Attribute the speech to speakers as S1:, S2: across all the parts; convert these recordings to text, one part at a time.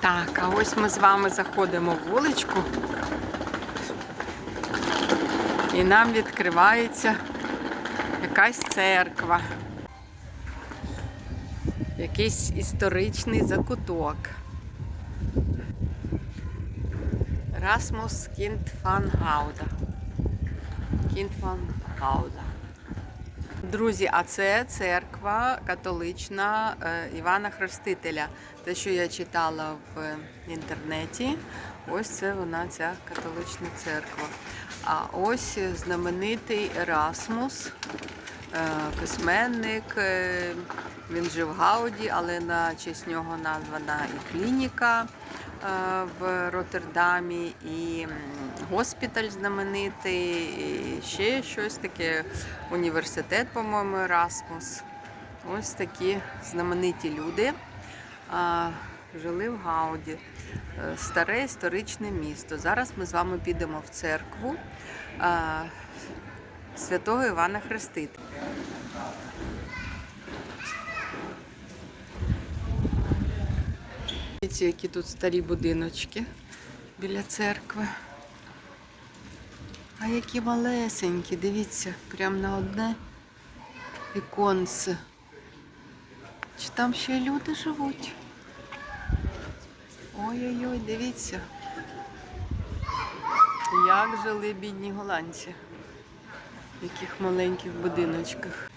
S1: Так, а ось ми з вами заходимо в вуличку. І нам відкривається якась церква. Якийсь історичний закуток. Расмус Кінт фан Друзі, а це церква католична е, Івана Хрестителя. Те, що я читала в інтернеті, ось це вона, ця католична церква. А ось знаменитий Ерасмус, письменник. е, Він жив в Гауді, але на честь нього названа і клініка в Роттердамі, і госпіталь знаменитий, і ще щось таке. Університет, по-моєму, Ерасмус. Ось такі знамениті люди жили в Гауді. Е, Старе історичне місто. Зараз ми з вами підемо в церкву святого Івана Хрестителя. Дивіться, які тут старі будиночки біля церкви. А які малесенькі, дивіться, прям на одне віконце. Чи там ще люди живуть? Ой-ой-ой, дивіться. Як жили бідні голландці. В яких маленьких будиночках.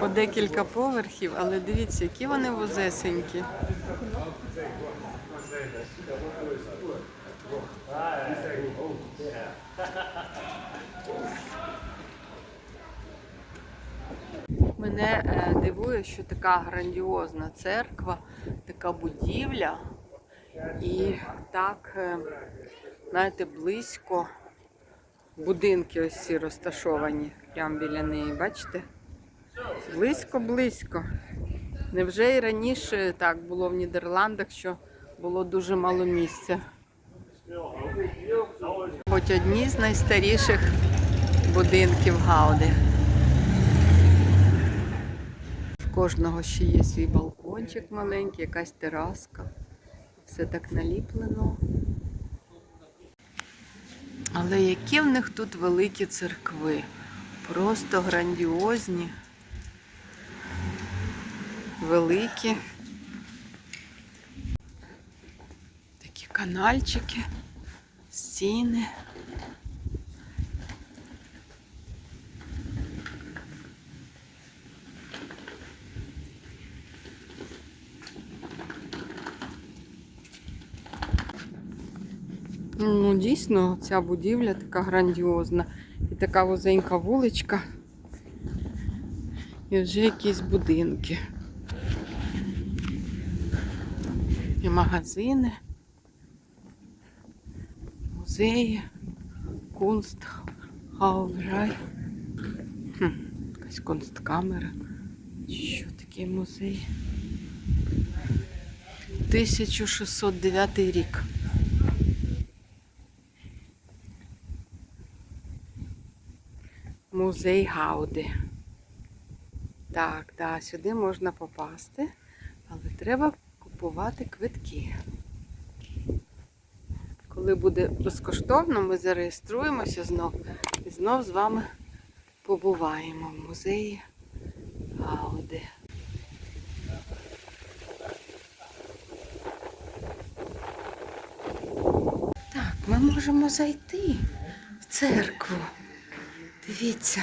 S1: По декілька поверхів, але дивіться, які вони возесенькі. Мене е, дивує, що така грандіозна церква, така будівля, і так, е, знаєте, близько будинки ось ці розташовані прямо біля неї, бачите? Близько-близько. Невже і раніше так було в Нідерландах, що було дуже мало місця? Хоч одні з найстаріших будинків Гауди. В кожного ще є свій балкончик маленький, якась тераска. Все так наліплено. Але які в них тут великі церкви. Просто грандіозні, великі. Такі канальчики, стіни. Ну, дійсно, ця будівля така грандіозна. І така вузенька вуличка. І вже якісь будинки. І магазини, музеї, кунст, хауврай. Хм, якась консткамера. Що такий музей? 1609 рік. Музей Гауди. Так, так, сюди можна попасти, але треба купувати квитки. Коли буде безкоштовно, ми зареєструємося знов і знов з вами побуваємо в музеї Гауди. Так, ми можемо зайти в церкву. Дивіться.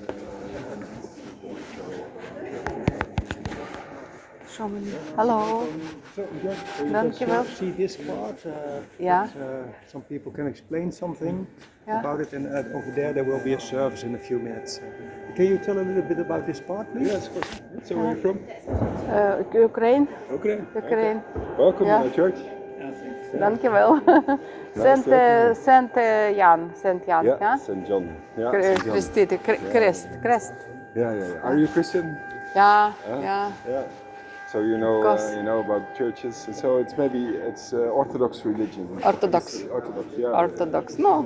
S1: Someone, hello. Thank
S2: you,
S1: you Dankjewel.
S2: see this part. Uh,
S1: yeah.
S2: But, uh, some people can explain something
S1: yeah.
S2: about it, and uh, over there there will be a service in a few minutes. Can you tell a little bit about this part, please? Yes, of course. So where are you from?
S1: Eh, eh, Ukraine.
S2: Ukraine.
S1: Ukraine. Okay.
S2: Welcome
S1: yeah.
S2: in the church. Yeah.
S1: Dankjewel. Sint, uh, Saint uh, Jan. Sint Jan.
S3: Yeah, yeah? Sint John.
S1: Yeah, Christ, Christ, Christ.
S3: Yeah, yeah, yeah. Are you Christian?
S1: Yeah,
S2: yeah.
S1: yeah.
S2: yeah. So you know, uh, you know about churches, and so it's maybe it's uh, Orthodox religion.
S1: Orthodox.
S2: It's Orthodox, yeah.
S1: Orthodox. No,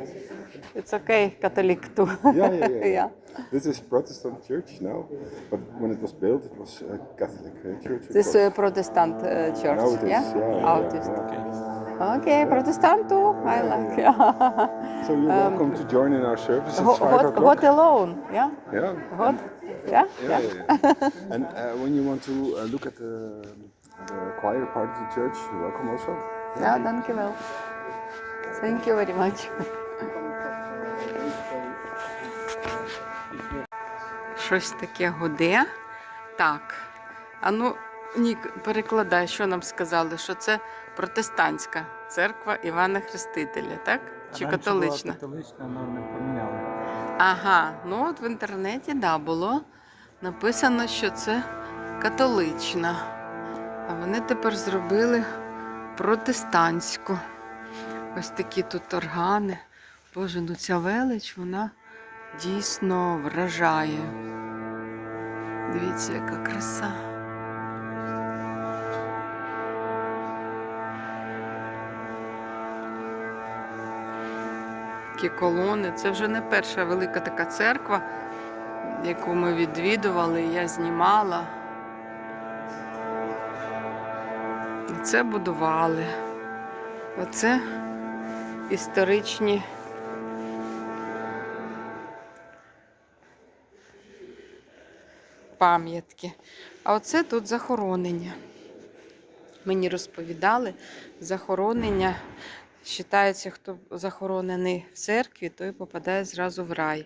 S1: it's okay, Catholic too.
S2: Yeah, yeah, yeah.
S1: yeah.
S2: This is Protestant church now, but when it was built, it was a Catholic uh, church.
S1: This
S2: is
S1: uh, Protestant uh, church,
S2: Now it is,
S1: yeah?
S2: yeah, yeah,
S1: is.
S2: yeah.
S1: Okay, Protestant too. I like. Yeah.
S2: So you're welcome to join in our service. It's five
S1: hot, hot alone, yeah?
S2: Yeah.
S1: Hot? Yeah?
S2: Yeah, yeah, yeah. and uh, when you want to uh, look at the, the choir part of the church, you're welcome also.
S1: Yeah, thank you well. Thank you very much. Щось таке гуде. Так. А ну, Нік, перекладай, що нам сказали, що це протестантська церква Івана Хрестителя, так? Чи католична?
S3: Була католична, але не поміняли.
S1: Ага, ну от в інтернеті да, було написано, що це католична. А вони тепер зробили протестантську. Ось такі тут органи. Боже, ну ця велич, вона дійсно вражає. Дивіться, яка краса. Такі колони. Це вже не перша велика така церква, яку ми відвідували, я знімала. І це будували. Оце історичні. Пам'ятки. А оце тут захоронення. Мені розповідали, захоронення Вважається, хто захоронений в церкві, той попадає зразу в рай.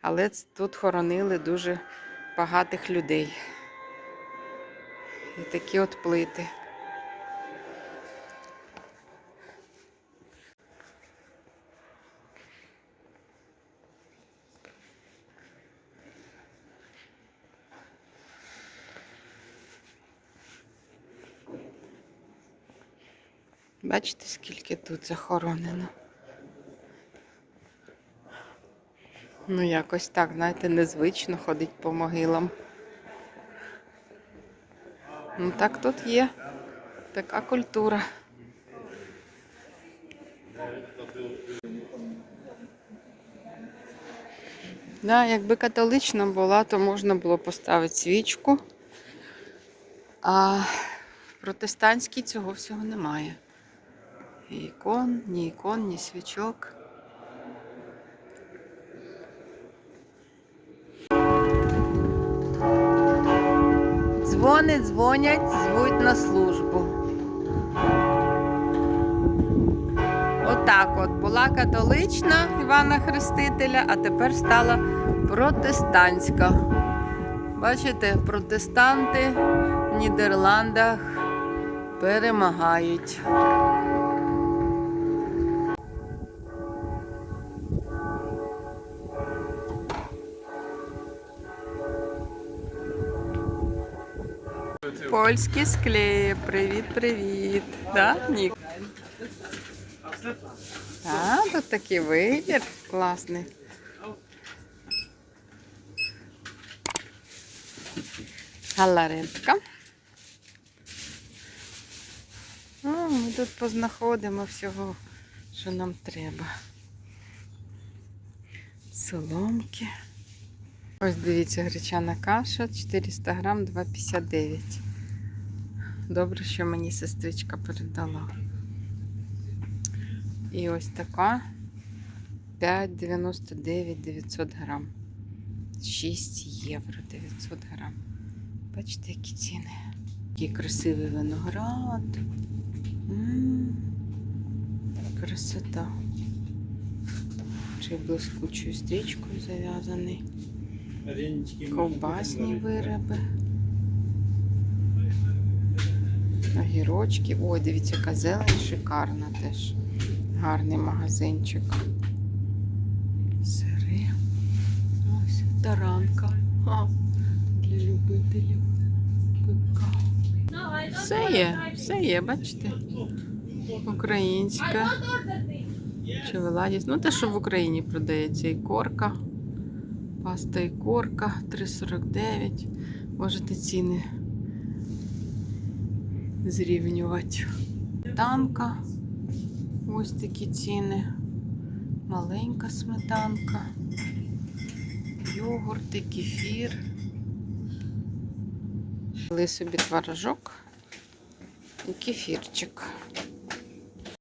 S1: Але тут хоронили дуже багатих людей. І такі от плити. Бачите, скільки тут захоронено. Ну, якось так, знаєте, незвично ходить по могилам. Ну, так тут є така культура. Да, якби католична була, то можна було поставити свічку. А в протестантській цього всього немає. Ні ікон, ні ікон, ні свічок. Дзвони, дзвонять, звуть на службу. Отак от була католична Івана Хрестителя, а тепер стала протестантська. Бачите, протестанти в Нідерландах перемагають. Польські склеї. Привіт, привіт. Да, Нік? Так, тут такий вибір класний. Галаретка. О, ми тут познаходимо всього, що нам треба. Соломки. Ось дивіться, гречана каша 400 грам 2,59. Добре, що мені сестричка передала. І ось така 5,99 900 грам. 6 євро 900 грам. Бачите, які ціни. Який красивий виноград. М, Красота. Ще й блискучою стрічкою зав'язаний. Ковбасні вироби. Огірочки. Ой, дивіться, яка зелень шикарна теж. Гарний магазинчик. Сири. Ось таранка. А, для любителів пивка. Все є, все є, бачите? Українська. Чевеладіс. Ну, те, що в Україні продається і корка. Паста і корка 3,49. Можете ціни зрівнювати. Танка. Ось такі ціни. Маленька сметанка. Йогурти, кефір. Взяли собі творожок і кефірчик.